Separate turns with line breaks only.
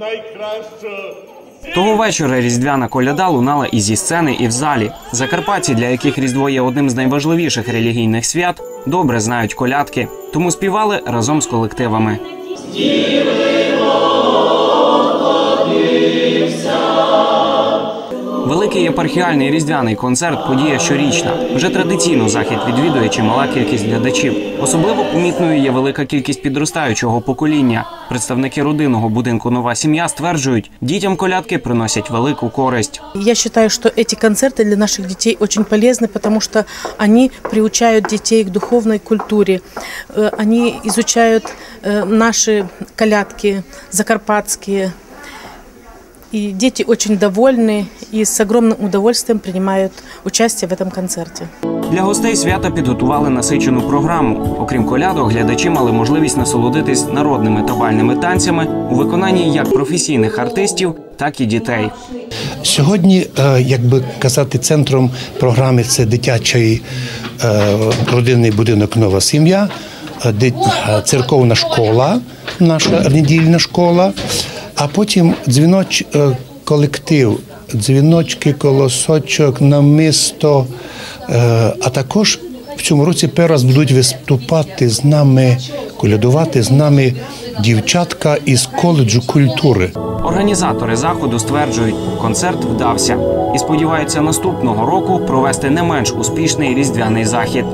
найкраща.
Того вечора різдвяна коляда лунала і зі сцени, і в залі. Закарпатці, для яких Різдво є одним з найважливіших релігійних свят, добре знають колядки, тому співали разом з колективами. Великий єпархіальний різдвяний концерт подія щорічна. Вже традиційно захід відвідує чимала кількість глядачів. Особливо помітною є велика кількість підростаючого покоління. Представники родинного будинку Нова сім'я стверджують, дітям колядки приносять велику користь.
Я считаю, что эти концерты для наших детей очень полезны, потому что они приучают детей к духовной культуре. Э, Они изучают э, наши колядки закарпатские. И дети очень довольны и с огромным удовольствием принимают участие в этом концерте.
Для гостей свята підготували насичену програму. Окрім колядок, глядачі мали можливість насолодитись народними та бальними танцями у виконанні як професійних артистів, так і дітей.
Сьогодні, е, як би казати, центром програми це дитячий е, родинний будинок Нова сім'я, е, ди- е, церковна школа, наша недільна школа, а потім дзвіноч е, колектив, дзвіночки, колосочок, намисто. Е, А також в цьому році перший раз будуть виступати з нами, колядувати з нами дівчатка із коледжу культури.
Організатори заходу стверджують, концерт вдався і сподіваються наступного року провести не менш успішний різдвяний захід.